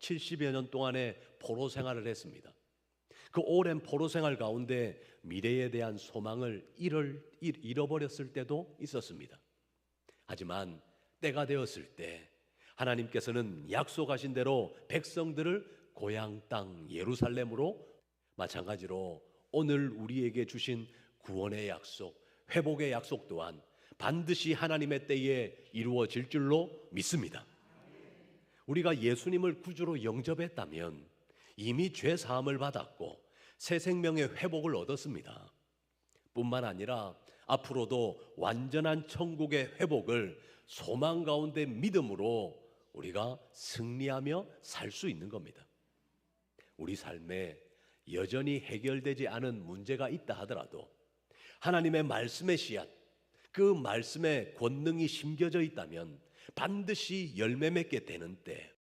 70여 년 동안의 포로 생활을 했습니다. 그 오랜 포로 생활 가운데 미래에 대한 소망을 잃을, 잃- 잃어버렸을 때도 있었습니다. 하지만 때가 되었을 때 하나님께서는 약속하신 대로 백성들을 고향 땅 예루살렘으로 마찬가지로 오늘 우리에게 주신 구원의 약속, 회복의 약속 또한 반드시 하나님의 때에 이루어질 줄로 믿습니다. 우리가 예수님을 구주로 영접했다면 이미 죄 사함을 받았고 새 생명의 회복을 얻었습니다. 뿐만 아니라 앞으로도 완전한 천국의 회복을 소망 가운데 믿음으로 우리가 승리하며 살 수 있는 겁니다. 우리 삶에 여전히 해결되지 않은 문제가 있다 하더라도 하나님의 말씀의 씨앗, 그 말씀의 권능이 심겨져 있다면 반드시 열매 맺게 되는 때